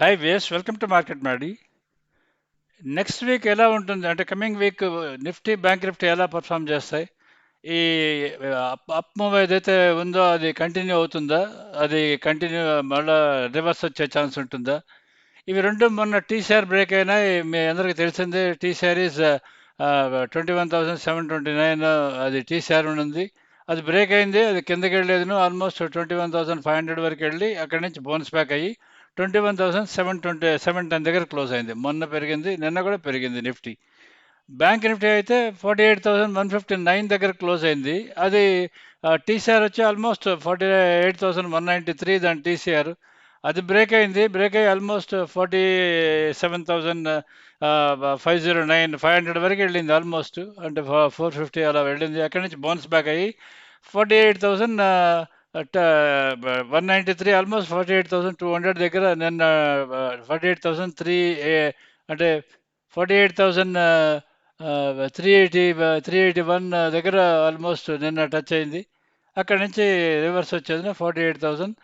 Hi వేస్ welcome to market మాడి next week ఎలా ఉంటుంది? అంటే coming week Nifty bank Nifty ఎలా పర్ఫామ్ చేస్తాయి? ఈ uh, అప్ మూవ్ ఏదైతే ఉందో అది కంటిన్యూ అవుతుందా? అది కంటిన్యూ మళ్ళీ రివర్స్ వచ్చే ఛాన్స్ ఉంటుందా? ఇవి రెండు మొన్న టీసీఆర్ బ్రేక్ అయినాయి మీ అందరికీ తెలిసిందే TCR is twenty one thousand seven twenty nine అది టీసీఆర్ ఉంది అది బ్రేక్ అయింది అది కిందకి వెళ్ళలేదు almost twenty one thousand five hundred వరకు వెళ్ళి అక్కడి నుంచి బోనస్ బ్యాక్ అయ్యి twenty one thousand seven twenty seven ten దగ్గర క్లోజ్ అయింది. మొన్న పెరిగింది నిన్న కూడా పెరిగింది నిఫ్టీ. బ్యాంక్ నిఫ్టీ అయితే forty eight thousand one fifty nine దగ్గర క్లోజ్ అయింది. అది టీసీఆర్ వచ్చి almost forty eight thousand one ninety three దాని టీసీఆర్ అది బ్రేక్ అయింది బ్రేక్ అయ్యి almost forty seven thousand five zero nine five hundred వరకు వెళ్ళింది ఆల్మోస్ట్ అంటే ఫోర్ ఫిఫ్టీ అలా వెళ్ళింది. అక్కడి నుంచి బౌన్స్ బ్యాక్ అయ్యి forty eight at one ninety three almost forty eight thousand two hundred దగ్గర నిన్న ఫార్టీ ఎయిట్ థౌసండ్ త్రీ అంటే forty eight thousand three eighty three eighty one దగ్గర ఆల్మోస్ట్ నిన్న టచ్ అయింది. అక్కడి నుంచి రివర్స్ వచ్చేది forty eight thousand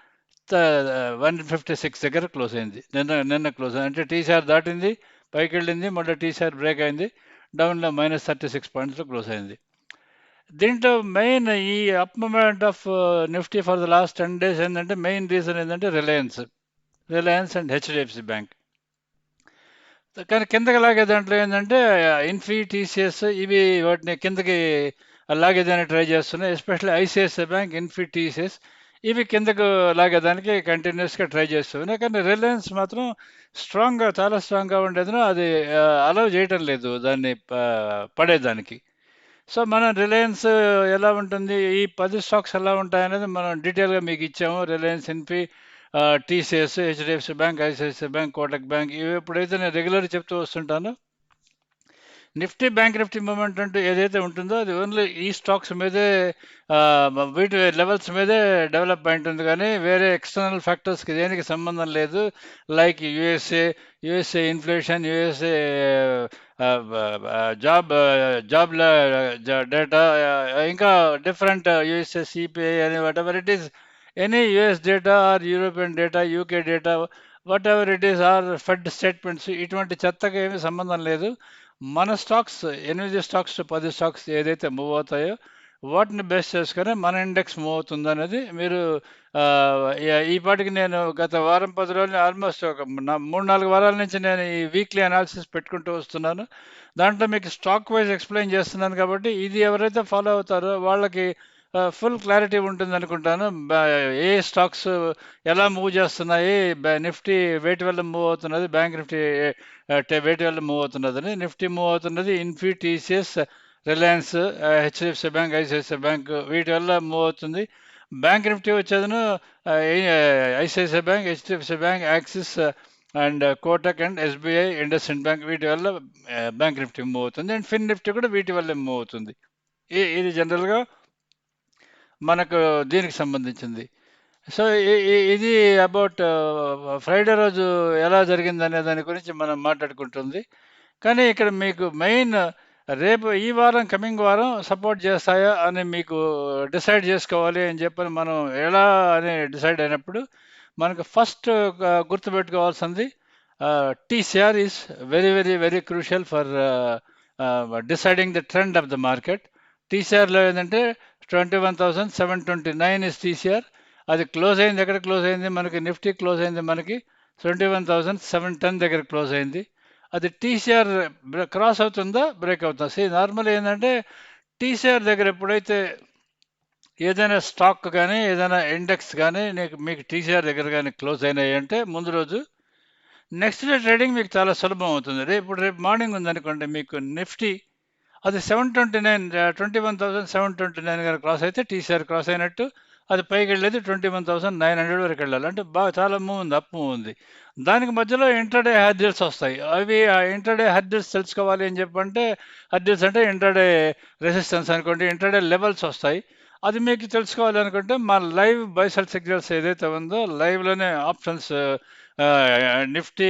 one fifty six దగ్గర క్లోజ్ అయింది. నిన్న నిన్న క్లోజ్ అయింది. అంటే టీసీఆర్ దాటింది పైకి వెళ్ళింది మళ్ళీ టీసీఆర్ బ్రేక్ అయింది డౌన్లో మైనస్ థర్టీ సిక్స్ పాయింట్స్లో క్లోజ్ అయింది. దీంట్లో మెయిన్ ఈ up movement of Nifty for the last ten days ఏంటంటే మెయిన్ రీజన్ ఏంటంటే Reliance Reliance and HDFC bank కానీ కిందకి లాగే దాంట్లో ఏంటంటే uh, ఇన్ఫీ టీసీఎస్ ఇవి వాటిని కిందకి లాగేదాన్ని ట్రై చేస్తున్నాయి. Especially ICICI bank Infy TCS ఇవి కిందకు లాగేదానికి కంటిన్యూస్గా ట్రై చేస్తున్నాయి. కానీ రిలయన్స్ మాత్రం స్ట్రాంగ్గా చాలా స్ట్రాంగ్గా ఉండేది అది uh, అలౌ చేయటం లేదు దాన్ని uh, పడేదానికి. సో మనం రిలయన్స్ ఎలా ఉంటుంది? ఈ పది స్టాక్స్ ఎలా ఉంటాయనేది మనం డీటెయిల్గా మీకు ఇచ్చాము. Reliance Infy TCS HDFC bank ICICI bank Kotak bank ఇవి ఎప్పుడైతే నేను రెగ్యులర్ చెప్తూ వస్తుంటాను నిఫ్టీ బ్యాంక్ నిఫ్టీ మూమెంట్ అంటూ ఏదైతే ఉంటుందో అది ఓన్లీ ఈ స్టాక్స్ మీదే వీటి లెవెల్స్ మీదే డెవలప్ అయి ఉంటుంది కానీ వేరే ఎక్స్టర్నల్ ఫ్యాక్టర్స్కి దేనికి సంబంధం లేదు. Like USA USA inflation USA job జాబ్ల data ఇంకా డిఫరెంట్ యుఎస్ఏ సిపిఐ అని whatever it is any US data or European data UK data whatever it is or Fed statements ఇటువంటి చెత్తకు ఏమీ సంబంధం లేదు. మన స్టాక్స్ ఎనిమిది స్టాక్స్ పది స్టాక్స్ ఏదైతే మూవ్ అవుతాయో వాటిని బేస్ చేసుకొని మన ఇండెక్స్ మూవ్ అవుతుంది అనేది మీరు ఈ పాటికి నేను గత వారం పది రోజులు ఆల్మోస్ట్ ఒక మూడు నాలుగు వారాల నుంచి నేను ఈ వీక్లీ అనాలిసిస్ పెట్టుకుంటూ వస్తున్నాను. దాంట్లో మీకు స్టాక్ వైజ్ ఎక్స్ప్లెయిన్ చేస్తున్నాను కాబట్టి ఇది ఎవరైతే ఫాలో అవుతారో వాళ్ళకి ఫుల్ క్లారిటీ ఉంటుంది అనుకుంటాను ఏ స్టాక్స్ ఎలా మూవ్ చేస్తున్నాయి నిఫ్టీ వేటి వల్ల మూవ్ అవుతున్నది బ్యాంక్ నిఫ్టీ వేటి వల్ల మూవ్ అవుతున్నదని. నిఫ్టీ మూవ్ అవుతున్నది Infy TCS Reliance HDFC bank ICICI bank వీటి వల్ల మూవ్ అవుతుంది. Bank Nifty వచ్చేదను ICICI bank HDFC bank Axis and Kotak and SBI IndusInd bank వీటి వల్ల బ్యాంక్ నిఫ్టీ మూవ్ అవుతుంది. అండ్ ఫిన్ నిఫ్టీ కూడా వీటి వల్ల మూవ్ అవుతుంది. ఇది జనరల్గా మనకు దీనికి సంబంధించింది. సో ఇది అబౌట్ ఫ్రైడే రోజు ఎలా జరిగింది అనే దాని గురించి మనం మాట్లాడుకుంటుంది. కానీ ఇక్కడ మీకు మెయిన్ రేపు ఈ వారం కమింగ్ వారం సపోర్ట్ చేస్తాయా అని మీకు డిసైడ్ చేసుకోవాలి అని చెప్పని మనం ఎలా అని డిసైడ్ అయినప్పుడు మనకు ఫస్ట్ గుర్తుపెట్టుకోవాల్సింది TCR is very very very crucial for deciding the trend of the market. టీసీఆర్లో ఏంటంటే twenty one thousand seven twenty nine is TCR అది క్లోజ్ అయింది. ఎక్కడ క్లోజ్ అయింది? మనకి నిఫ్టీ క్లోజ్ అయింది మనకి. Twenty one thousand seven ten దగ్గర క్లోజ్ అయింది. అది టీసీఆర్ క్రాస్ అవుతుందా? బ్రేక్ అవుతుందా? సీ నార్మల్ ఏంటంటే టీసీఆర్ దగ్గర ఎప్పుడైతే ఏదైనా స్టాక్ కానీ ఏదైనా ఇండెక్స్ కానీ నీకు మీకు టీసీఆర్ దగ్గర కానీ క్లోజ్ అయినాయి అంటే ముందు రోజు నెక్స్ట్ డే ట్రేడింగ్ మీకు చాలా సులభం అవుతుంది. రేపు రేపు మార్నింగ్ ఉందనుకోండి మీకు నిఫ్టీ అది seven twenty nine twenty one thousand seven twenty nine గారు క్రాస్ అయితే టీసీఆర్ క్రాస్ అయినట్టు అది పైకి వెళ్ళేది twenty one thousand nine hundred వరకు వెళ్ళాలి. అంటే బాగా చాలా మూవ్ ఉంది అప్ మూవ్ ఉంది. దానికి మధ్యలో ఇంటర్డే హర్డిల్స్ వస్తాయి. అవి ఆ ఇంటర్డే హర్డిల్స్ తెలుసుకోవాలి అని చెప్పంటే హర్డిల్స్ అంటే ఇంటర్డే రెసిస్టెన్స్ అనుకోండి ఇంటర్డే లెవెల్స్ వస్తాయి. అది మీకు తెలుసుకోవాలి అనుకుంటే మా లైవ్ బైసల్ సిగ్నల్స్ ఏదైతే ఉందో లైవ్లోనే options Nifty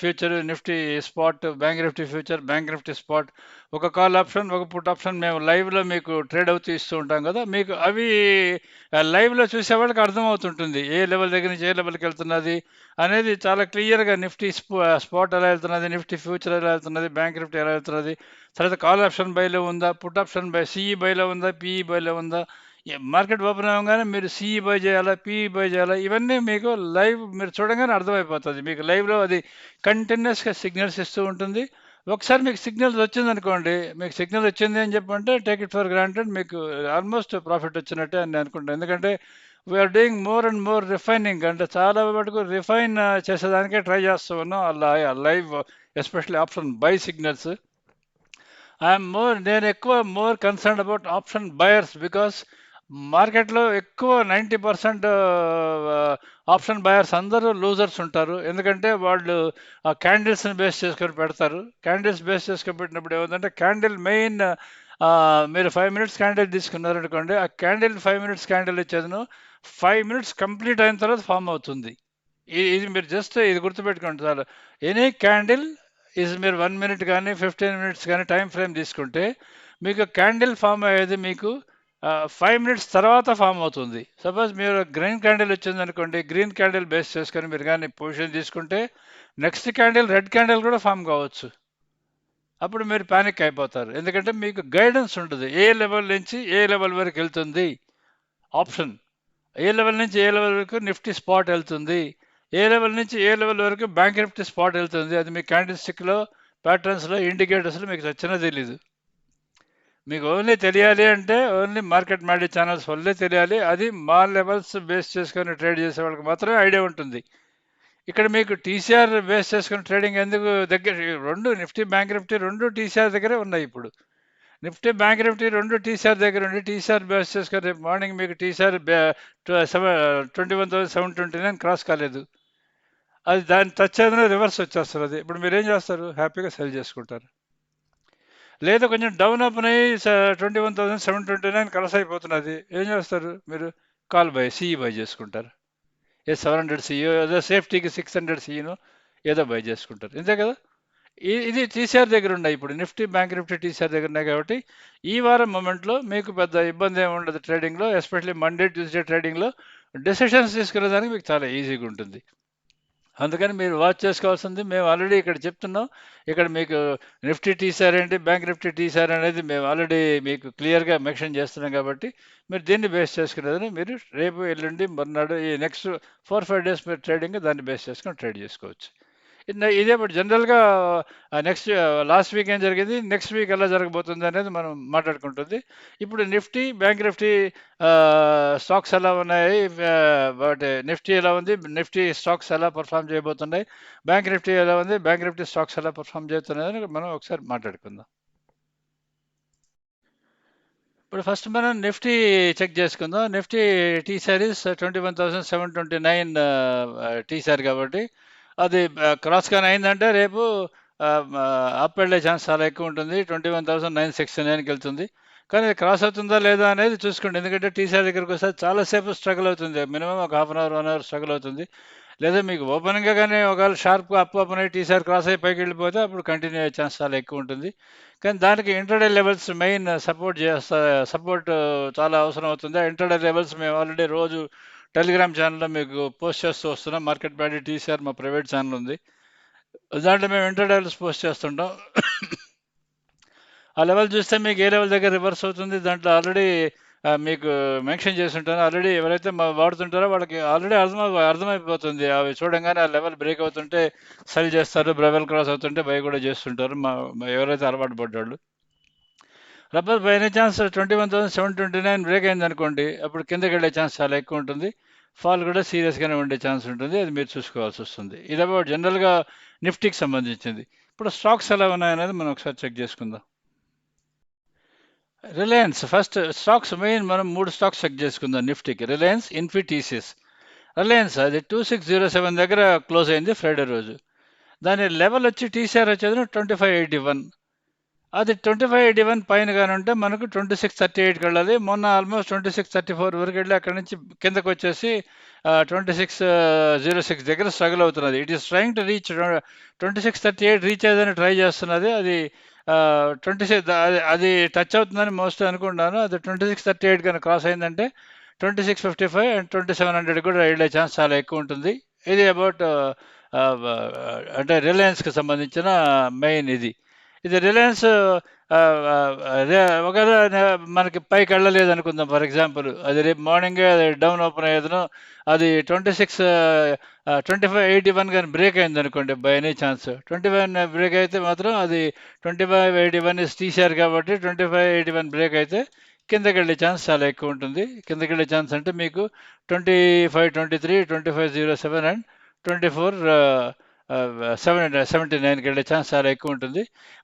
future Nifty spot bank Nifty future bank Nifty spot. ఒక కాల్ ఆప్షన్ ఒక పుట్ ఆప్షన్ మేము లైవ్లో మీకు ట్రేడ్ అవుతూ ఇస్తూ ఉంటాం కదా. మీకు అవి లైవ్లో చూసే వాళ్ళకి అర్థమవుతుంటుంది. ఏ లెవెల్ దగ్గర నుంచి ఏ లెవెల్కి వెళ్తున్నది అనేది చాలా క్లియర్గా నిఫ్టీ స్పాట్ ఎలా వెళ్తున్నది నిఫ్టీ ఫ్యూచర్ ఎలా వెళ్తున్నది బ్యాంక్ నిఫ్టీ ఎలా వెళ్తున్నది. తర్వాత కాల్ ఆప్షన్ బైలో ఉందా పుట్ ఆప్షన్ బై సిఈ బైలో ఉందా పిఈ బైలో ఉందా మార్కెట్ ఓపెన్ అవ్వగానే మీరు సిఈ బై చేయాలా పిఈ బై చేయాలా ఇవన్నీ మీకు లైవ్ మీరు చూడగానే అర్థమైపోతుంది. మీకు లైవ్లో అది కంటిన్యూస్గా సిగ్నల్స్ ఇస్తూ ఉంటుంది. ఒకసారి మీకు సిగ్నల్స్ వచ్చిందనుకోండి మీకు సిగ్నల్ వచ్చింది అని చెప్పంటే టేక్ ఇట్ ఫర్ గ్రాంటెడ్ మీకు ఆల్మోస్ట్ ప్రాఫిట్ వచ్చినట్టే అని అనుకుంటాను. ఎందుకంటే we're doing more and more refining అంటే చాలా మటుకు రిఫైన్ చేసేదానికే ట్రై చేస్తూ ఉన్నాం. అలా live especially option buy signals. I'm more నేను ఎక్కువ more concern about option buyers because మార్కెట్లో ఎక్కువ నైంటీ పర్సెంట్ ఆప్షన్ బయర్స్ అందరూ లూజర్స్ ఉంటారు. ఎందుకంటే వాళ్ళు ఆ క్యాండిల్స్ని బేస్ చేసుకొని పెడతారు. క్యాండిల్స్ బేస్ చేసుకొని పెట్టినప్పుడు ఏముందంటే క్యాండిల్ మెయిన్ మీరు ఫైవ్ మినిట్స్ క్యాండిల్ తీసుకున్నారు అనుకోండి ఆ క్యాండిల్ ఫైవ్ మినిట్స్ క్యాండిల్ ఇచ్చేదను ఫైవ్ మినిట్స్ కంప్లీట్ అయిన తర్వాత ఫామ్ అవుతుంది. ఇది మీరు జస్ట్ ఇది గుర్తుపెట్టుకోండి చాలు. ఎనీ క్యాండిల్ ఈజ్ మీరు వన్ మినిట్ కానీ ఫిఫ్టీన్ మినిట్స్ కానీ టైం ఫ్రేమ్ తీసుకుంటే మీకు క్యాండిల్ ఫామ్ అయ్యేది మీకు ఫైవ్ మినిట్స్ తర్వాత ఫామ్ అవుతుంది. సపోజ్ మీరు గ్రీన్ క్యాండిల్ వచ్చిందనుకోండి గ్రీన్ క్యాండిల్ బేస్ చేసుకొని మీరు కానీ పొజిషన్ తీసుకుంటే నెక్స్ట్ క్యాండిల్ రెడ్ క్యాండిల్ కూడా ఫామ్ కావచ్చు. అప్పుడు మీరు ప్యానిక్ అయిపోతారు. ఎందుకంటే మీకు గైడెన్స్ ఉంటుంది. ఏ లెవెల్ నుంచి ఏ లెవెల్ వరకు వెళ్తుంది? ఆప్షన్ ఏ లెవెల్ నుంచి ఏ లెవెల్ వరకు నిఫ్టీ స్పాట్ వెళ్తుంది? ఏ లెవెల్ నుంచి ఏ లెవెల్ వరకు బ్యాంక్ నిఫ్టీ స్పాట్ వెళ్తుంది? అది మీ క్యాండిల్ స్టిక్లో ప్యాటర్న్స్లో ఇండికేటర్స్లో మీకు వచ్చినా తెలీదు. మీకు ఓన్లీ తెలియాలి అంటే ఓన్లీ మార్కెట్ మ్యాడీ ఛానల్స్ వల్లే తెలియాలి. అది మా లెవెల్స్ బేస్ చేసుకొని ట్రేడ్ చేసే వాళ్ళకి మాత్రమే ఐడియా ఉంటుంది. ఇక్కడ మీకు టీసీఆర్ బేస్ చేసుకుని ట్రేడింగ్ ఎందుకు దగ్గర? రెండు నిఫ్టీ బ్యాంక్ నిఫ్టీ రెండు టీసీఆర్ దగ్గరే ఉన్నాయి ఇప్పుడు. నిఫ్టీ బ్యాంక్ నిఫ్టీ రెండు టీసీఆర్ దగ్గర ఉండి టీసీఆర్ బేస్ చేసుకొని రేపు మార్నింగ్ మీకు TCR seven twenty one thousand seven twenty nine cross కాలేదు. అది దాన్ని టచ్ అయ్యేదనే రివర్స్ వచ్చేస్తారు అది ఇప్పుడు మీరు ఏం చేస్తారు? హ్యాపీగా సెల్ చేసుకుంటారు. లేదా కొంచెం డౌన్ అప్ అయ్యి twenty one thousand seven twenty nine close అయిపోతున్నది ఏం చేస్తారు మీరు? కాల్ బై సిఈ బై చేసుకుంటారు. ఏ సెవెన్ హండ్రెడ్ సిఈ ఏదో సేఫ్టీకి సిక్స్ హండ్రెడ్ సిఈను ఏదో బై చేసుకుంటారు. ఇంతే కదా? ఇది టీసీఆర్ దగ్గర ఉన్నాయి ఇప్పుడు. నిఫ్టీ బ్యాంక్ నిఫ్టీ టీసీఆర్ దగ్గర ఉన్నాయి కాబట్టి ఈ వారం మూమెంట్లో మీకు పెద్ద ఇబ్బంది ఏమి ఉండదు ట్రేడింగ్లో ఎస్పెషల్లీ మండే ట్యూస్డే ట్రేడింగ్లో డెసిషన్స్ తీసుకునేదానికి మీకు చాలా ఈజీగా ఉంటుంది. అందుకని మీరు వాచ్ చేసుకోవాల్సింది. మేము ఆల్రెడీ ఇక్కడ చెప్తున్నాం. ఇక్కడ మీకు నిఫ్టీ టీసార్ ఏంటి? బ్యాంక్ నిఫ్టీ టీసార్ అనేది మేము ఆల్రెడీ మీకు క్లియర్గా మెన్షన్ చేస్తున్నాం కాబట్టి మీరు దీన్ని బేస్ చేసుకునేదని మీరు రేపు ఎల్లుండి మర్నాడు ఈ నెక్స్ట్ ఫోర్ ఫైవ్ డేస్ మీరు ట్రేడింగ్ దాన్ని బేస్ చేసుకొని ట్రేడ్ చేసుకోవచ్చు. ఇదే బట్ జనరల్గా నెక్స్ట్ లాస్ట్ వీక్ ఏం జరిగింది? నెక్స్ట్ వీక్ ఎలా జరగబోతుంది అనేది మనం మాట్లాడుకుంటుంది. ఇప్పుడు నిఫ్టీ బ్యాంక్ నిఫ్టీ స్టాక్స్ ఎలా ఉన్నాయి? బట్ నిఫ్టీ ఎలా ఉంది? నిఫ్టీ స్టాక్స్ ఎలా పర్ఫామ్ చేయబోతున్నాయి? బ్యాంక్ నిఫ్టీ ఎలా ఉంది? బ్యాంక్ నిఫ్టీ స్టాక్స్ ఎలా పర్ఫామ్ చేస్తున్నాయి మనం ఒకసారి మాట్లాడుకుందాం. ఇప్పుడు ఫస్ట్ మనం నిఫ్టీ చెక్ చేసుకుందాం. Nifty tea saris twenty one thousand seven twenty nine tea sorry కాబట్టి అది క్రాస్ కానీ అయిందంటే రేపు అప్ వెళ్ళే ఛాన్స్ చాలా ఎక్కువ ఉంటుంది. Twenty one thousand nine sixty నైన్కి వెళ్తుంది. కానీ క్రాస్ అవుతుందా లేదా అనేది చూసుకోండి. ఎందుకంటే టీసీఆర్ దగ్గరికి వస్తే చాలాసేపు స్ట్రగుల్ అవుతుంది. మినిమం ఒక half an hour one hour struggle అవుతుంది. లేదా మీకు ఓపెన్గా కానీ ఒకవేళ షార్ప్గా అప్ ఓపెన్ అయ్యి టీసీఆర్ క్రాస్ అయ్యి పైకి వెళ్ళిపోతే అప్పుడు కంటిన్యూ అయ్యే ఛాన్స్ చాలా ఎక్కువ ఉంటుంది. కానీ దానికి ఇంటర్డే లెవెల్స్ మెయిన్ సపోర్ట్ చేస్తా సపోర్ట్ చాలా అవసరం అవుతుంది. ఆ ఇంటర్డే లెవెల్స్ మేము ఆల్రెడీ రోజు టెలిగ్రామ్ ఛానల్లో మీకు పోస్ట్ చేస్తూ వస్తున్నాం. మార్కెట్ బ్యాడీ టీసీఆర్ మా ప్రైవేట్ ఛానల్ ఉంది. దాంట్లో మేము ఇంటర్డైల్స్ పోస్ట్ చేస్తుంటాం. ఆ లెవెల్ చూస్తే మీకు ఏ లెవెల్ దగ్గర రివర్స్ అవుతుంది దాంట్లో ఆల్రెడీ మీకు మెన్షన్ చేసి ఉంటాను. ఆల్రెడీ ఎవరైతే వాడుతుంటారో వాళ్ళకి ఆల్రెడీ అర్థం అర్థమైపోతుంది. అవి చూడంగానే ఆ లెవెల్ బ్రేక్ అవుతుంటే సెల్ చేస్తారు బ్రెవెల్ క్రాస్ అవుతుంటే బై కూడా చేస్తుంటారు. మా ఎవరైతే అలవాటు పడ్డాళ్ళు. Rubber by any chance twenty one thousand seven twenty nine break అయింది అనుకోండి అప్పుడు కిందకి వెళ్ళే ఛాన్స్ చాలా ఎక్కువ ఉంటుంది. ఫాల్ కూడా సీరియస్గానే ఉండే ఛాన్స్ ఉంటుంది. అది మీరు చూసుకోవాల్సి వస్తుంది. ఇది అబౌట్ జనరల్గా నిఫ్టీకి సంబంధించింది. ఇప్పుడు స్టాక్స్ ఎలా ఉన్నాయనేది మనం ఒకసారి చెక్ చేసుకుందాం. రిలయన్స్ ఫస్ట్ స్టాక్స్ మెయిన్ మనం మూడు స్టాక్స్ చెక్ చేసుకుందాం నిఫ్టీకి. రిలయన్స్ ఇన్ఫీ టీసీఎస్ రిలయన్స్ అది టూ సిక్స్ జీరో సెవెన్ దగ్గర క్లోజ్ అయింది ఫ్రైడే రోజు. దాని లెవెల్ వచ్చి టీసీఆర్ వచ్చేది ట్వంటీ ఫైవ్ ఎయిటీ వన్ అది ట్వంటీ ఫైవ్ ఎయిటీ వన్ పైన కానీ ఉంటే మనకు ట్వంటీ సిక్స్ థర్టీ ఎయిట్కి వెళ్ళాలి. మొన్న almost twenty six thirty four వరకు వెళ్ళి అక్కడ నుంచి కిందకు వచ్చేసి ట్వంటీ సిక్స్ జీరో సిక్స్ దగ్గర స్ట్రగుల్ అవుతున్నది. It is trying to reach twenty six thirty eight reach అయ్యేదని try చేస్తున్నది. అది ట్వంటీ సిక్స్ అది అది టచ్ అవుతుందని మోస్ట్ అనుకుంటాను అది ట్వంటీ సిక్స్ థర్టీ ఎయిట్ కానీ క్రాస్ అయిందంటే twenty six fifty five and twenty seven hundred కూడా వెళ్ళే ఛాన్స్ చాలా ఎక్కువ ఉంటుంది. ఇది అబౌట్ అంటే రిలయన్స్కి సంబంధించిన మెయిన్ ఇది. ఇది రిలయన్స్ ఒకవేళ మనకి పైకి వెళ్ళలేదు అనుకుందాం ఫర్ ఎగ్జాంపుల్. అది రేపు మార్నింగే అది డౌన్ ఓపెన్ అయ్యేదను అది twenty six twenty five eighty one కానీ బ్రేక్ అయింది అనుకోండి by any chance. Twenty one break అయితే మాత్రం అది ట్వంటీ ఫైవ్ ఎయిటీ వన్ తీశారు కాబట్టి twenty five eighty one break అయితే కిందకి వెళ్ళే ఛాన్స్ చాలా ఎక్కువ ఉంటుంది. కిందకి వెళ్ళే ఛాన్స్ అంటే మీకు twenty five twenty three twenty five zero seven and twenty four seven seventy నైన్కి వెళ్ళే ఛాన్స్ చాలా ఎక్కువ ఉంటుంది.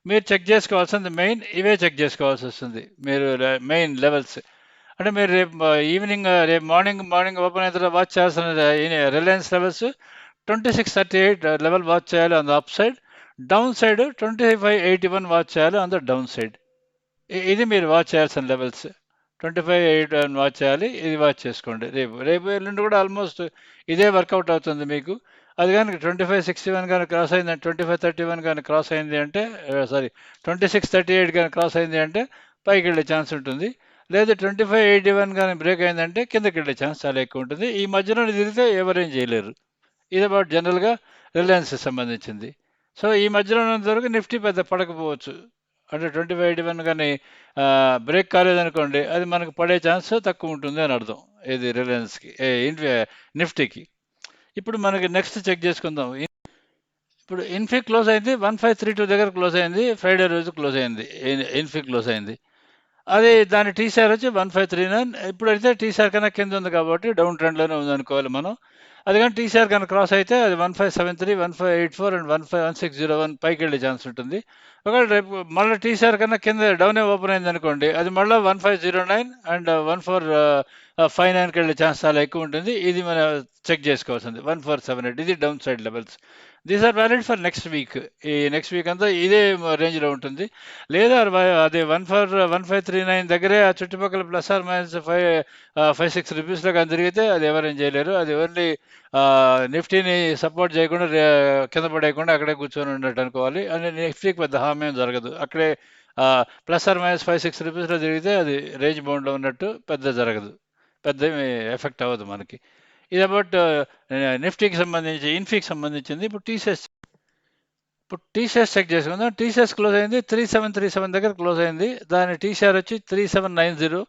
మీరు చెక్ చేసుకోవాల్సింది మెయిన్ ఇవే చెక్ చేసుకోవాల్సి వస్తుంది. మీరు మెయిన్ లెవెల్స్ అంటే మీరు రేపు ఈవినింగ్ రేపు మార్నింగ్ మార్నింగ్ ఓపెన్ అయిన తర్వాత వాచ్ చేయాల్సిన Reliance levels twenty six thirty eight level watch చేయాలి on the upside downside twenty five eighty one watch చేయాలి ఆన్ ద డౌన్ సైడ్ ఇది మీరు వాచ్ చేయాల్సిన levels twenty five eight watch చేయాలి ఇది వాచ్ చేసుకోండి. రేపు రేపు ఎల్లుండి కూడా ఆల్మోస్ట్ ఇదే వర్కౌట్ అవుతుంది మీకు. అది కానీ ట్వంటీ ఫైవ్ సిక్స్టీ వన్ కానీ క్రాస్ అయింది ట్వంటీ ఫైవ్ థర్టీ వన్ కానీ క్రాస్ అయింది అంటే sorry twenty six thirty eight కానీ క్రాస్ అయింది అంటే పైకి వెళ్ళే ఛాన్స్ ఉంటుంది. లేదా ట్వంటీ ఫైవ్ ఎయిటీ వన్ కానీ బ్రేక్ అయిందంటే కిందకి వెళ్ళే ఛాన్స్ చాలా ఎక్కువ ఉంటుంది. ఈ మధ్యలో తిరిగితే ఎవరేం చేయలేరు. ఇది అబౌట్ జనరల్గా రిలయన్స్కి సంబంధించింది. సో ఈ మధ్యలో ఉన్నంతవరకు నిఫ్టీ పెద్ద పడకపోవచ్చు. అంటే ట్వంటీ ఫైవ్ ఎయిటీ వన్ కానీ బ్రేక్ కాలేదనుకోండి అది మనకు పడే ఛాన్స్ తక్కువ ఉంటుంది అని అర్థం. ఇది రిలయన్స్కి నిఫ్టీకి ఇప్పుడు మనకి నెక్స్ట్ చెక్ చేసుకుందాం. ఇప్పుడు ఇన్ఫీ క్లోజ్ అయింది వన్ ఫైవ్ త్రీ టూ దగ్గర క్లోజ్ అయింది ఫ్రైడే రోజు క్లోజ్ అయింది. ఇన్ఫీ క్లోజ్ అయింది. అది దాని టీసీఆర్ వచ్చి వన్ ఫైవ్ త్రీ నైన్ ఇప్పుడైతే టీసీఆర్ కన్నా కింద ఉంది కాబట్టి డౌన్ ట్రెండ్లోనే ఉంది అనుకోవాలి మనం. అది కానీ టీసీఆర్ కన్నా క్రాస్ అయితే అది one five seven three one five eight four and one five one six zero one పైకి వెళ్ళే ఛాన్స్ ఉంటుంది. ఒకవేళ రేపు మళ్ళీ టీసీఆర్ కన్నా కింద డౌనే ఓపెన్ అయింది అనుకోండి అది మళ్ళీ one five zero nine and one four five నైన్కి వెళ్ళే ఛాన్స్ చాలా ఎక్కువ ఉంటుంది. ఇది మనం చెక్ చేసుకోవాల్సింది. వన్ ఫోర్ సెవెన్ ఎయిట్ ఇది down side levels. These are valid for next week ఈ నెక్స్ట్ వీక్ అంతా ఇదే రేంజ్లో ఉంటుంది. లేదా అదే one four one five three nine దగ్గరే ఆ చుట్టుపక్కల plus or minus five five six రూపీస్లో కానీ తిరిగితే అది ఎవరేం చేయలేరు. అది ఓన్లీ నిఫ్టీని సపోర్ట్ చేయకుండా కింద పడేయకుండా అక్కడే కూర్చొని ఉన్నట్టు అనుకోవాలి. అని నిఫ్టీకి పెద్ద హామీ ఏం జరగదు. అక్కడే plus or minus five six రూపీస్లో తిరిగితే అది రేంజ్ బౌండ్లో ఉన్నట్టు పెద్ద జరగదు. పెద్ద ఎఫెక్ట్ అవ్వదు మనకి. ఇది అబౌట్ నిఫ్టీకి సంబంధించి ఇన్ఫీకి సంబంధించింది. ఇప్పుడు టీసీఎస్ ఇప్పుడు టీసీఎస్ చెక్ చేసుకుందాం. టీసీఎస్ క్లోజ్ అయింది. త్రీ సెవెన్ త్రీ సెవెన్ దగ్గర క్లోజ్ అయింది. దాని టీసీఆర్ వచ్చి three seven nine zero.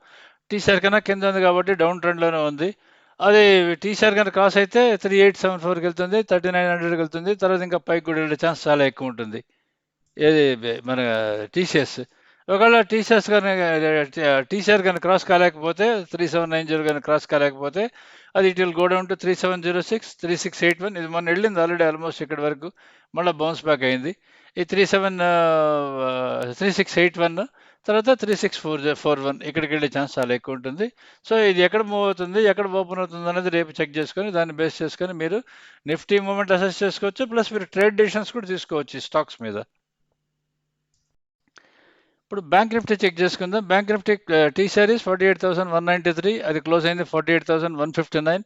TCR కన్నా కింద ఉంది కాబట్టి డౌన్ ట్రెండ్లోనే ఉంది. అది టీసీఆర్ కన్నా క్రాస్ అయితే త్రీ ఎయిట్ సెవెన్ ఫోర్కి వెళ్తుంది థర్టీ నైన్ హండ్రెడ్కి వెళ్తుంది. తర్వాత ఇంకా పైకి కూడా వెళ్ళే ఛాన్స్ చాలా ఎక్కువ ఉంటుంది. ఏది మన టీసీఎస్ ఒకవేళ టీచర్స్ కానీ టీసీఆర్ కానీ క్రాస్ కాలేకపోతే త్రీ సెవెన్ నైన్ జీరో కానీ క్రాస్ కాలేకపోతే అది it will go down to three seven zero six three six eight one. ఇది మొన్న వెళ్ళింది ఆల్రెడీ ఆల్మోస్ట్ ఇక్కడి వరకు. మళ్ళీ బౌన్స్ బ్యాక్ అయింది. ఈ three seven three six eight one తర్వాత three six four four one. ఇక్కడికి వెళ్ళే ఛాన్స్ చాలా ఎక్కువ ఉంటుంది. సో ఇది ఎక్కడ మూవ్ అవుతుంది ఎక్కడ ఓపెన్ అవుతుంది అనేది రేపు చెక్ చేసుకొని దాన్ని బేస్ చేసుకొని మీరు నిఫ్టీ మూమెంట్ అసెస్ చేసుకోవచ్చు ప్లస్ మీరు ట్రేడ్ డెసిషన్స్ కూడా తీసుకోవచ్చు స్టాక్స్ మీద. ఇప్పుడు బ్యాంక్ నిఫ్టీ చెక్ చేసుకుందాం. Bank Nifty tea saris forty eight thousand one ninety three అది క్లోజ్ అయింది forty eight thousand one fifty nine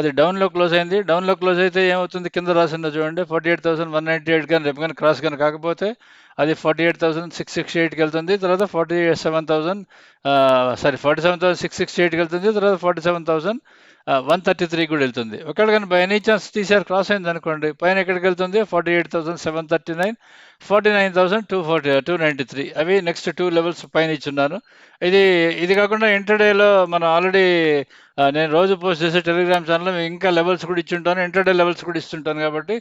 అది డౌన్లో క్లోజ్ అయింది డౌన్లో క్లోజ్ అయితే ఏమవుతుంది? కింద రాసిందో చూడండి. Forty eight thousand one ninety eight కానీ రేపు కానీ క్రాస్ కానీ కాకపోతే అది forty eight thousand six sixty ఎయిట్కి వెళ్తుంది. తర్వాత forty seven thousand sorry forty seven thousand six sixty ఎయిట్కి వెళ్తుంది. తర్వాత forty seven thousand one thirty three కూడా వెళ్తుంది. ఒకవేళ కానీ by any chance TCR cross అయింది అనుకోండి పైన ఎక్కడికి వెళ్తుంది? Forty eight thousand seven thirty nine forty nine thousand two forty two ninety three అవి నెక్స్ట్ టూ లెవెల్స్ పైన ఇచ్చున్నాను ఇది ఇది కాకుండా ఇంటర్డేలో మనం ఆల్రెడీ నేను రోజు పోస్ట్ చేసే టెలిగ్రామ్ ఛానల్ ఇంకా లెవెల్స్ కూడా ఇచ్చుంటాను. ఇంటర్డే లెవెల్స్ కూడా ఇస్తుంటాను కాబట్టి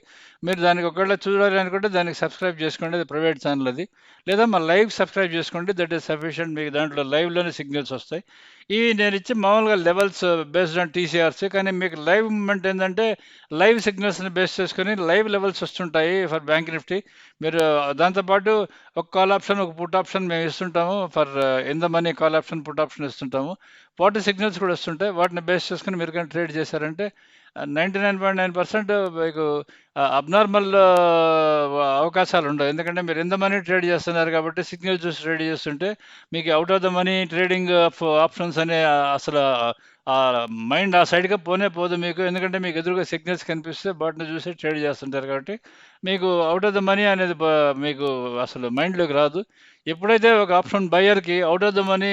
మీరు దానికి ఒకవేళ చూడాలి అనుకుంటే దానికి సబ్స్క్రైబ్ చేసుకోండి. అది ప్రైవేట్ ఛానల్ అది. లేదా మా లైవ్ సబ్స్క్రైబ్ చేసుకోండి. దట్ ఈస్ సఫిషియంట్ మీకు దాంట్లో లైవ్లోనే సిగ్నల్స్ వస్తాయి. ఇవి నేను ఇచ్చి మామూలుగా లెవెల్స్ బేస్డ్ ఆన్ టీసీఆర్స్ కానీ మీకు లైవ్ మూమెంట్ ఏంటంటే లైవ్ సిగ్నల్స్ని బేస్ చేసుకొని లైవ్ లెవెల్స్ వస్తుంటాయి ఫర్ బ్యాంక్ నిఫ్టీ మీరు uh, దాంతోపాటు ఒక కాల్ ఆప్షన్ ఒక పుట్ ఆప్షన్ మేము ఇస్తుంటాము for in the money call option put option ఇస్తుంటాము. వాటి సిగ్నల్స్ కూడా వస్తుంటాయి వాటిని బేస్ చేసుకుని మీరు కానీ ట్రేడ్ చేశారంటే ninety nine point nine percent మీకు అబ్నార్మల్ అవకాశాలు ఉండవు. ఎందుకంటే మీరు ఎంత మనీ ట్రేడ్ చేస్తున్నారు కాబట్టి సిగ్నల్ చూసి ట్రేడ్ చేస్తుంటే మీకు out of the money trading of options అనే అసలు మైండ్ ఆ సైడ్గా పోనే పోదు మీకు. ఎందుకంటే మీకు ఎదురుగా సిగ్నల్స్ కనిపిస్తే వాటిని చూసి ట్రేడ్ చేస్తుంటారు కాబట్టి మీకు అవుట్ ఆఫ్ ద మనీ అనేది మీకు అసలు మైండ్లోకి రాదు. ఎప్పుడైతే ఒక option బయర్కి out of the money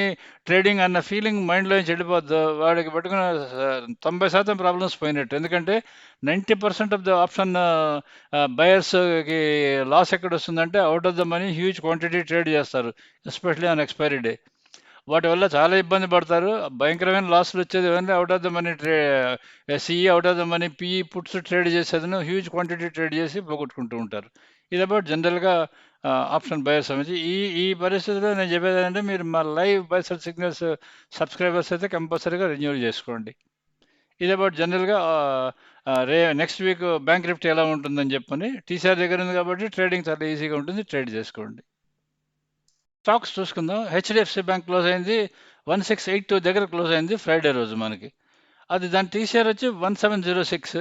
trading అన్న ఫీలింగ్ మైండ్లో నుంచి వెళ్ళిపోద్దో వాడికి పట్టుకున్న తొంభై శాతం ప్రాబ్లమ్స్ పోయినట్టు. ఎందుకంటే ninety percent of the option బయర్స్కి loss ఎక్కడ వస్తుందంటే out of the money huge quantity trade చేస్తారు ఎస్పెషలీ ఆన్ ఎక్స్పైరీ డే. వాటి వల్ల చాలా ఇబ్బంది పడతారు. భయంకరమైన లాస్లు వచ్చేది ఏమంటే out of the money tray CE out of the money PE puts trade చేసేదని huge quantity trade చేసి పోగొట్టుకుంటూ ఉంటారు. ఇది అబౌట్ జనరల్గా ఆప్షన్ బయర్ సంబంధించి ఈ ఈ పరిస్థితిలో నేను చెప్పేది ఏంటంటే మీరు మా లైవ్ బైసల్ సిగ్నల్స్ సబ్స్క్రైబర్స్ అయితే కంపల్సరీగా రెన్యూల్ చేసుకోండి. ఇది అబౌట్ జనరల్గా రే నెక్స్ట్ వీక్ బ్యాంక్ రిఫ్ట్ ఎలా ఉంటుందని చెప్పని టీసీఆర్ దగ్గర ఉంది కాబట్టి ట్రేడింగ్ చాలా ఈజీగా ఉంటుంది ట్రేడ్ చేసుకోండి. స్టాక్స్ చూసుకుందాం. హెచ్డిఎఫ్సి బ్యాంక్ క్లోజ్ అయింది. వన్ సిక్స్ ఎయిట్ టూ దగ్గర క్లోజ్ అయింది ఫ్రైడే రోజు మనకి. అది దాని టీసీఆర్ వచ్చి వన్ సెవెన్ జీరో సిక్స్.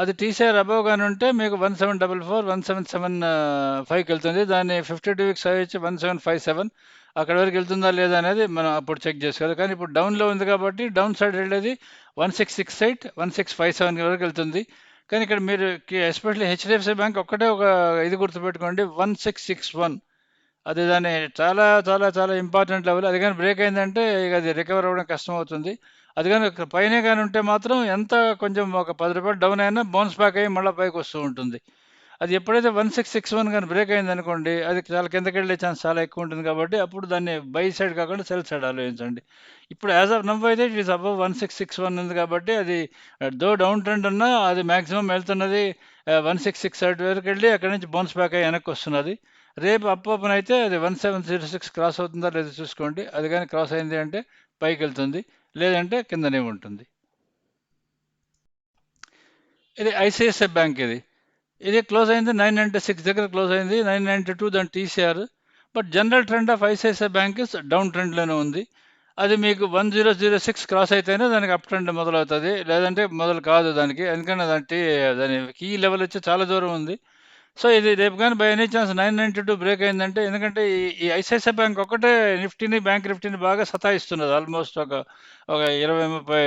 అది టీసీఆర్ అబవ్ గాని ఉంటే మీకు one seven double four one seven seven ఫైవ్కి వెళ్తుంది. దాన్ని ఫిఫ్టీ టూ వీక్స్ అవి వచ్చి వన్ సెవెన్ ఫైవ్ సెవెన్. అక్కడ వరకు వెళ్తుందా లేదా అనేది మనం అప్పుడు చెక్ చేసుకోవాలి. కానీ ఇప్పుడు డౌన్లో ఉంది కాబట్టి డౌన్ సైడ్ వెళ్ళేది one six six eight one six five seven వరకు వెళ్తుంది. కానీ ఇక్కడ మీరు ఎస్పెషల్లీ హెచ్డిఎఫ్సి బ్యాంక్ ఒక్కటే ఒక ఇది గుర్తుపెట్టుకోండి. One six six one. అది దాన్ని చాలా చాలా చాలా ఇంపార్టెంట్ లెవెల్ అది కానీ బ్రేక్ అయిందంటే ఇక అది రికవర్ అవ్వడం కష్టం అవుతుంది అది కానీ పైన కానీ ఉంటే మాత్రం ఎంత కొంచెం ఒక పది రూపాయలు డౌన్ అయినా బౌన్స్ బ్యాక్ అయ్యి మళ్ళీ పైకి వస్తూ ఉంటుంది. అది ఎప్పుడైతే వన్ సిక్స్ సిక్స్ వన్ కానీ బ్రేక్ అయింది అనుకోండి అది చాలా కిందకి వెళ్ళే ఛాన్స్ చాలా ఎక్కువ ఉంటుంది కాబట్టి అప్పుడు దాన్ని బై సైడ్ కాకుండా సెల్ సైడ్ ఆలోచించండి. ఇప్పుడు యాజ్ ఆఫ్ నవ్ అయితే it is above one six six one ఉంది కాబట్టి అది దో డౌన్ ట్రెండ్ ఉన్నా అది మాక్సిమం వెళ్తున్నది వన్ సిక్స్ సిక్స్ ఎయిట్ వరకు వెళ్ళి అక్కడి నుంచి బౌన్స్ బ్యాక్ అయ్యి వెనక్కి వస్తున్నది. రేపు అప్ ఓపెన్ అయితే అది one seven zero six cross అవుతుందా లేదా చూసుకోండి. అది కానీ క్రాస్ అయింది అంటే పైకి వెళ్తుంది లేదంటే కిందనే ఉంటుంది. ఇది ఐసిఐసిఐ బ్యాంక్ ఇది. ఇది క్లోజ్ అయింది నైన్ నైంటీ సిక్స్ దగ్గర క్లోజ్ అయింది నైన్ నైంటీ టూ దాని TCR but general trend of ICICI bank is down ట్రెండ్లోనే ఉంది. అది మీకు one zero zero six cross అయితేనే దానికి అప్ ట్రెండ్ మొదలవుతుంది లేదంటే మొదలు కాదు దానికి. ఎందుకంటే దాని దాని కీ లెవెల్ వచ్చి చాలా దూరం ఉంది. సో ఇది రేపు కానీ by any chance nine ninety two break అయిందంటే ఎందుకంటే ఈ ఐసిఐసిఐ బ్యాంక్ ఒకటే నిఫ్టీని బ్యాంక్ నిఫ్టీని బాగా సతాయిస్తున్నది. ఆల్మోస్ట్ ఒక ఒక ఇరవై ముప్పై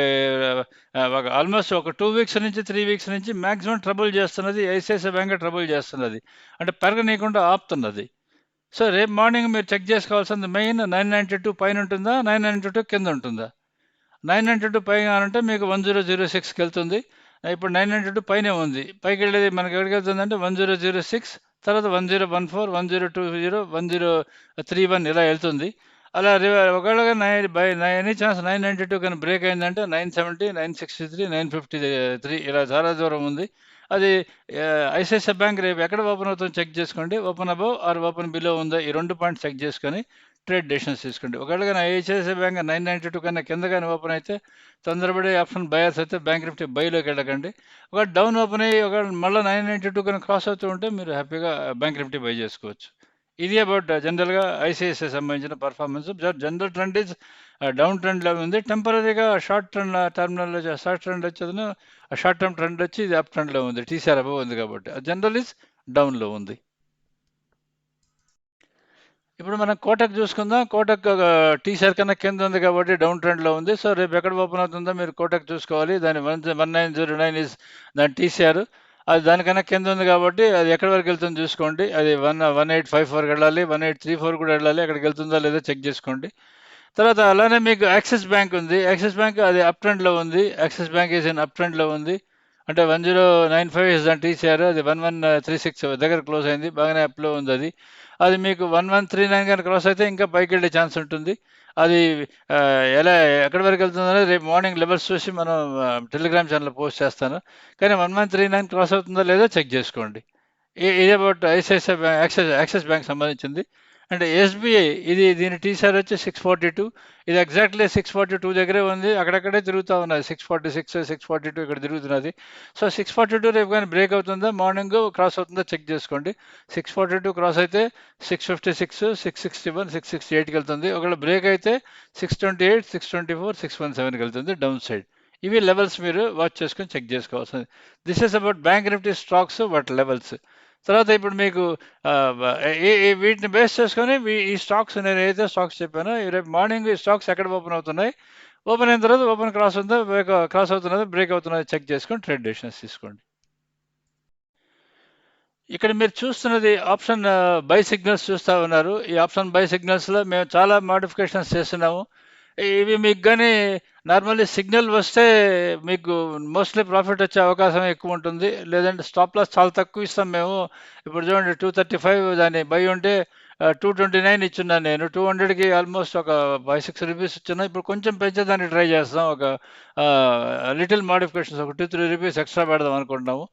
ఒక ఆల్మోస్ట్ ఒక టూ వీక్స్ నుంచి త్రీ వీక్స్ నుంచి మ్యాక్సిమం ట్రబుల్ చేస్తున్నది ఐసిఐసిఐ బ్యాంక్ ట్రబుల్ చేస్తున్నది. అంటే పెరగనీయకుండా ఆపుతున్నది. సో రేపు మార్నింగ్ మీరు చెక్ చేసుకోవాల్సింది మెయిన్ నైన్ నైంటీ టూ పైన ఉంటుందా నైన్ నైంటీ టూ కింద ఉంటుందా? నైన్ నైంటీ టూ పైన అంటే మీకు వన్ జీరో జీరో సిక్స్కి వెళ్తుంది. ఇప్పుడు నైన్ హండ్రెడ్ టూ పైనే ఉంది. పైకి వెళ్ళేది మనకి ఎక్కడికి వెళ్తుందంటే వన్ జీరో జీరో సిక్స్ తర్వాత one zero one four one zero two zero one zero three one ఇలా వెళ్తుంది. అలా ఒకవేళ nine by nine any chance nine ninety two కానీ బ్రేక్ అయిందంటే nine seventy nine sixty three nine fifty three ఇలా చాలా దూరం ఉంది. అది ఐసిఐసిఐ బ్యాంక్ రేపు ఎక్కడ ఓపెన్ అవుతుందో చెక్ చేసుకోండి. Open above or open below ఉందో ఈ రెండు పాయింట్స్ చెక్ చేసుకొని ట్రేడ్ డెసిషన్స్ తీసుకోండి ఒకవేళ కానీ ICICI bank nine ninety two కన్నా కింద కానీ ఓపెన్ అయితే తొందరపడి ఆప్షన్ బయర్స్ అయితే బ్యాంక్ నిఫ్టీ బైలోకి వెళ్ళకండి. ఒక డౌన్ ఓపెన్ అయ్యి ఒక మళ్ళీ నైన్ నైంటీ టూ కన్నా క్రాస్ అవుతూ ఉంటే మీరు హ్యాపీగా బ్యాంక్ నిఫ్టీ బై చేసుకోవచ్చు. ఇది అబౌట్ జనరల్గా ఐసిఐసిఐ సంబంధించిన performance. General trend is down ట్రెండ్లో ఉంది. టెంపరీగా షార్ట్ ట్రెండ్ టర్మినల్లో షార్ట్ ట్రెండ్ వచ్చేది షార్ట్ టర్మ్ ట్రెండ్ వచ్చి ఇది అప్ ట్రెండ్లో ఉంది. టీసీఆర్ అబవ్ ఉంది కాబట్టి. జనరల్ ఇస్ డౌన్లో ఉంది. ఇప్పుడు మనం కోటక్ చూసుకుందాం. కోటక్ టీసీఆర్ కన్నా కింద ఉంది కాబట్టి డౌన్ ట్రెండ్లో ఉంది. సో రేపు ఎక్కడ ఓపెన్ అవుతుందో మీరు కోటక్ చూసుకోవాలి. దాని one one nine zero nine is దాని టీసీఆర్ అది దానికన్నా కింద ఉంది కాబట్టి అది ఎక్కడి వరకు వెళ్తుందో చూసుకోండి. అది వన్ వన్ ఎయిట్ ఫైవ్ ఫోర్కి వెళ్ళాలి. వన్ ఎయిట్ త్రీ ఫోర్ కూడా వెళ్ళాలి. అక్కడికి వెళ్తుందా లేదో చెక్ చేసుకోండి. తర్వాత అలానే మీకు యాక్సిస్ బ్యాంక్ ఉంది. యాక్సిస్ బ్యాంక్ అది అప్ ట్రెండ్లో ఉంది. Axis bank is in up ట్రెండ్లో ఉంది. అంటే one zero nine five is దాని టీసీఆర్ అది one one uh, three six దగ్గర క్లోజ్ అయింది బాగానే అప్లో ఉంది అది. అది మీకు వన్ వన్ త్రీ నైన్ కానీ క్రాస్ అయితే ఇంకా పైకి వెళ్ళే ఛాన్స్ ఉంటుంది. అది uh, ఎలా ఎక్కడి వరకు వెళ్తుందో రేపు మార్నింగ్ లెవెల్స్ చూసి మనం టెలిగ్రామ్ ఛానల్ పోస్ట్ చేస్తాను. కానీ one one three nine cross అవుతుందో లేదో చెక్ చేసుకోండి. ఇదే ఇది about ICICI bank Axis Axis bank సంబంధించింది. అంటే ఎస్బీఐ ఇది దీని టీసీఆర్ వచ్చి సిక్స్ ఫార్టీ టూ ఇది ఎగ్జాక్ట్లీ సిక్స్ ఫార్టీ టూ దగ్గరే ఉంది. అక్కడక్కడే తిరుగుతూ ఉన్నది. Six forty six six forty two ఇక్కడ తిరుగుతున్నది. సో సిక్స్ ఫార్టీ టూ రేపు కానీ బ్రేక్ అవుతుందా? మార్నింగ్ క్రాస్ అవుతుందా? చెక్ చేసుకోండి. సిక్స్ ఫార్టీ టూ క్రాస్ అయితే six fifty six six sixty one six sixty ఎయిట్కి వెళ్తుంది. ఒకవేళ బ్రేక్ అయితే six twenty eight six twenty four six one సెవెన్కి వెళ్తుంది డౌన్ సైడ్ ఇవి లెవెల్స్ మీరు వాచ్ చేసుకొని చెక్ చేసుకోవాల్సింది. This is about bank Nifty stocks వాటి లెవెల్స్ తర్వాత ఇప్పుడు మీకు వీటిని బేస్ చేసుకొని ఈ స్టాక్స్ నేను ఏదైతే స్టాక్స్ చెప్పానో ఈ రేపు మార్నింగ్ ఈ స్టాక్స్ ఎక్కడ ఓపెన్ అవుతున్నాయి? ఓపెన్ అయిన తర్వాత ఓపెన్ క్రాస్ ఉందా బ్రేక్ క్రాస్ అవుతున్నది బ్రేక్ అవుతున్నది చెక్ చేసుకొని ట్రేడ్ డెసిషన్స్ తీసుకోండి. ఇక్కడ మీరు చూస్తున్నది ఆప్షన్ బై సిగ్నల్స్ చూస్తూ ఉన్నారు. ఈ ఆప్షన్ బై సిగ్నల్స్లో మేము చాలా మాడిఫికేషన్స్ చేస్తున్నాము. ఇవి మీకు కానీ నార్మల్లీ సిగ్నల్ వస్తే మీకు మోస్ట్లీ ప్రాఫిట్ వచ్చే అవకాశం ఎక్కువ ఉంటుంది. లేదంటే స్టాప్ లాస్ చాలా తక్కువ ఇస్తాం మేము. ఇప్పుడు చూడండి టూ థర్టీ ఫైవ్ దాన్ని బై ఉంటే టూ ట్వంటీ నైన్ ఇచ్చున్నాను నేను. టూ హండ్రెడ్కి ఆల్మోస్ట్ ఒక ఫైవ్ సిక్స్ రూపీస్ ఇచ్చున్నా. ఇప్పుడు కొంచెం పెంచేదానికి ట్రై చేస్తాం. ఒక లిటిల్ మాడిఫికేషన్స్ ఒక టూ త్రీ రూపీస్ ఎక్స్ట్రా పెడదాం అనుకుంటున్నాము.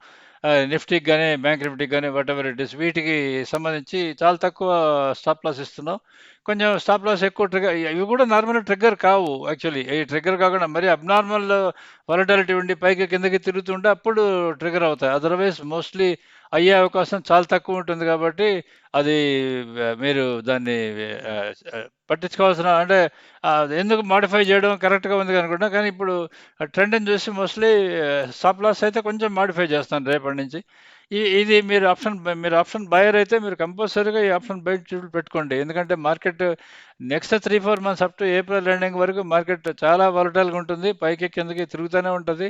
నిఫ్టీకి కానీ బ్యాంక్ నిఫ్టీకి కానీ వాట్ ఎవర్ ఇట్ ఇస్ వీటికి సంబంధించి చాలా తక్కువ స్టాప్ లాస్ ఇస్తున్నాం. కొంచెం స్టాప్ లాస్ ఎక్కువ ట్రిగర్ ఇవి కూడా నార్మల్ ట్రిగ్గర్ కావు యాక్చువల్లీ ఈ ట్రిగ్గర్ కాకుండా మరి అబ్నార్మల్ వాలటాలిటీ ఉండి పైకి కిందకి తిరుగుతుంటే అప్పుడు ట్రిగర్ అవుతాయి. అదర్వైజ్ మోస్ట్లీ అయ్యే అవకాశం చాలా తక్కువ ఉంటుంది కాబట్టి అది మీరు దాన్ని పట్టించుకోవాల్సిన అంటే ఎందుకు మాడిఫై చేయడం కరెక్ట్గా ఉంది అనుకుంటా కానీ ఇప్పుడు ట్రెండ్ని చూసి మోస్ట్లీ స్టాప్ లాస్ అయితే కొంచెం మాడిఫై చేస్తాను రేపటి నుంచి. ఇది మీరు ఆప్షన్ మీరు ఆప్షన్ బయర్ అయితే మీరు కంపల్సరీగా ఈ ఆప్షన్ బయట చూపులు పెట్టుకోండి. ఎందుకంటే market next three four months up to April ending వరకు మార్కెట్ చాలా వాలటైల్గా ఉంటుంది. పైకి కిందకి తిరుగుతూనే ఉంటుంది.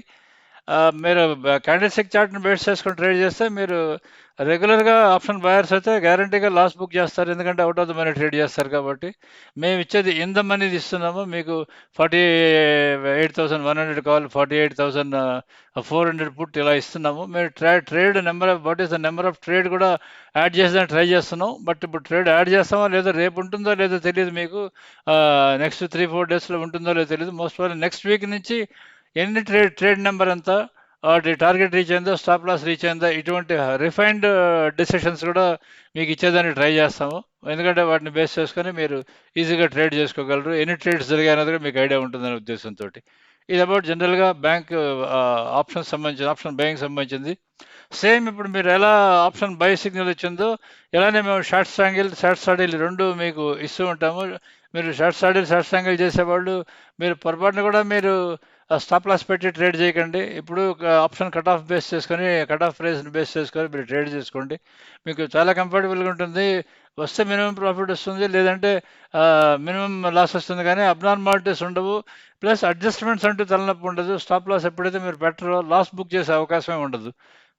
మీరు క్యాండిల్ స్టిక్ చార్ట్ని బేస్ చేసుకొని ట్రేడ్ చేస్తే మీరు రెగ్యులర్గా ఆప్షన్ బయర్స్ అయితే గ్యారంటీగా లాస్ బుక్ చేస్తారు. ఎందుకంటే out of the money trade చేస్తారు కాబట్టి. మేము ఇచ్చేది ఇంత మనీ ఇస్తున్నాము. మీకు forty eight thousand one hundred కావాలి forty eight thousand four hundred put ఇలా ఇస్తున్నాము. మీరు ట్రా trade number of what is the number of trade కూడా యాడ్ చేసేదాన్ని ట్రై చేస్తున్నాం. బట్ ఇప్పుడు ట్రేడ్ యాడ్ చేస్తామో లేదో రేపు ఉంటుందో లేదో తెలియదు మీకు. నెక్స్ట్ త్రీ ఫోర్ డేస్లో ఉంటుందో లేదో తెలియదు. మోస్ట్ ఆఫ్ నెక్స్ట్ వీక్ నుంచి ఎన్ని ట్రేడ్ ట్రేడ్ నెంబర్ ఎంత? వాటి టార్గెట్ రీచ్ అయిందో స్టాప్ లాస్ రీచ్ అయిందో ఇటువంటి రిఫైన్డ్ డిసిషన్స్ కూడా మీకు ఇచ్చేదానికి ట్రై చేస్తాము. ఎందుకంటే వాటిని బేస్ చేసుకొని మీరు ఈజీగా ట్రేడ్ చేసుకోగలరు. ఎన్ని ట్రేడ్స్ జరిగాయి అనేది కూడా మీకు ఐడియా ఉంటుందనే ఉద్దేశంతో ఇది అబౌట్ జనరల్గా బ్యాంక్ ఆప్షన్ సంబంధించిన ఆప్షన్ బయింగ్ సంబంధించింది. సేమ్ ఇప్పుడు మీరు ఎలా ఆప్షన్ బై సిగ్నల్ ఇచ్చిందో ఎలానే మేము షార్ట్ స్టాంగిల్ షార్ట్ స్టాడిల్ రెండు మీకు ఇస్తూ ఉంటాము. మీరు షార్ట్ స్టాడిల్ షార్ట్ స్టాంగిల్ చేసేవాళ్ళు మీరు పొరపాటున కూడా మీరు స్టాప్ లాస్ పెట్టి ట్రేడ్ చేయకండి. ఇప్పుడు ఆప్షన్ కట్ ఆఫ్ బేస్ చేసుకొని కట్ ఆఫ్ ప్రైస్ని బేస్ చేసుకొని మీరు ట్రేడ్ చేసుకోండి. మీకు చాలా కంఫర్టబుల్గా ఉంటుంది. వస్తే మినిమం ప్రాఫిట్ వస్తుంది. లేదంటే మినిమం లాస్ వస్తుంది కానీ అబ్నార్మాలిటీస్ ఉండవు. ప్లస్ అడ్జస్ట్మెంట్స్ అంటూ తలనొప్పి ఉండదు. స్టాప్ లాస్ ఎప్పుడైతే మీరు పెట్టరో లాస్ బుక్ చేసే అవకాశమే ఉండదు.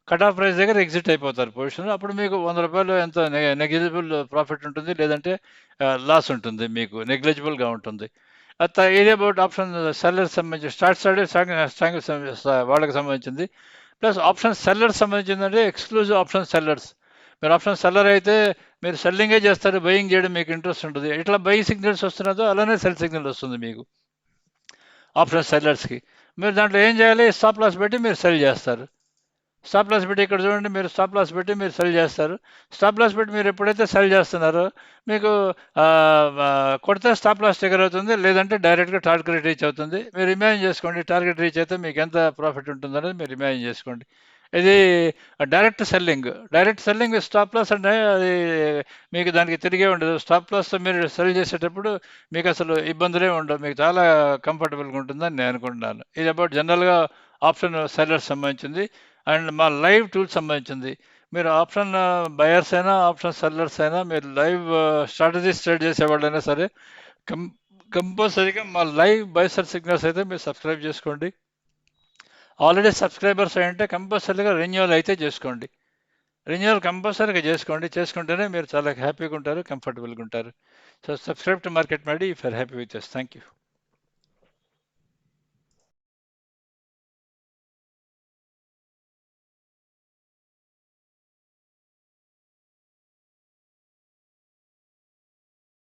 కట్ ఆఫ్ ప్రైస్ దగ్గర ఎగ్జిట్ అయిపోతారు పొజిషన్ అప్పుడు మీకు వంద రూపాయలు ఎంత నెగ్లిజిబుల్ ప్రాఫిట్ ఉంటుంది. లేదంటే లాస్ ఉంటుంది మీకు. నెగ్లిజిబుల్గా ఉంటుంది. అత్త ఏరియా అబౌట్ ఆప్షన్ సెల్లర్ సంబంధించి స్టార్ట్ స్టార్ట్ స్టాంగ్ వాళ్ళకి సంబంధించింది. ప్లస్ ఆప్షన్ సెల్లర్ సంబంధించింది అంటే ఎక్స్క్లూజివ్ ఆప్షన్ సెల్లర్స్. మీరు ఆప్షన్ సెల్లర్ అయితే మీరు సెల్లింగే చేస్తారు బయింగ్ చేయడం మీకు ఇంట్రెస్ట్ ఉంటుంది. ఎట్లా బై సిగ్నల్స్ వస్తున్నదో అలానే సెల్ సిగ్నల్ వస్తుంది మీకు. ఆప్షన్ సెల్లర్స్కి. మీరు దాంట్లో ఏం చేయాలి? స్టాప్ లాస్ పెట్టి మీరు సెల్ చేస్తారు. స్టాప్ లాస్ పెట్టి ఇక్కడ చూడండి మీరు స్టాప్ లాస్ పెట్టి మీరు సెల్ చేస్తారు. స్టాప్ లాస్ పెట్టి మీరు ఎప్పుడైతే సెల్ చేస్తున్నారో మీకు కొడితే స్టాప్ లాస్ ట్రిగర్ అవుతుంది లేదంటే డైరెక్ట్గా టార్గెట్ రీచ్ అవుతుంది. మీరు ఇమాజిన్ చేసుకోండి టార్గెట్ రీచ్ అయితే మీకు ఎంత ప్రాఫిట్ ఉంటుందనేది మీరు ఇమాజిన్ చేసుకోండి. ఇది direct selling. Direct selling stop loss అంటే అది మీకు దానికి తిరిగే ఉండదు. స్టాప్ లాస్ మీరు సెల్ చేసేటప్పుడు మీకు అసలు ఇబ్బందులే ఉండవు. మీకు చాలా కంఫర్టబుల్గా ఉంటుందని నేను అనుకుంటున్నాను. ఇది అబౌట్ జనరల్గా ఆప్షన్ సెల్లర్స్ సంబంధించింది. అండ్ మా లైవ్ టూల్స్ సంబంధించింది. మీరు ఆప్షన్ బయర్స్ అయినా ఆప్షన్ సెల్లర్స్ అయినా మీరు లైవ్ స్ట్రాటజీస్ ట్రేడ్ చేసేవాళ్ళైనా సరే కం కంపల్సరీగా మా లైవ్ బైసర్ సిగ్నల్స్ అయితే మీరు సబ్స్క్రైబ్ చేసుకోండి. ఆల్రెడీ సబ్స్క్రైబర్స్ అయ్యంటే కంపల్సరీగా రెన్యువల్ అయితే చేసుకోండి. రెన్యువల్ కంపల్సరీగా చేసుకోండి. చేసుకుంటేనే మీరు చాలా హ్యాపీగా ఉంటారు కంఫర్టబుల్గా ఉంటారు. So subscribe to market మేడీ if are happy with us thank you.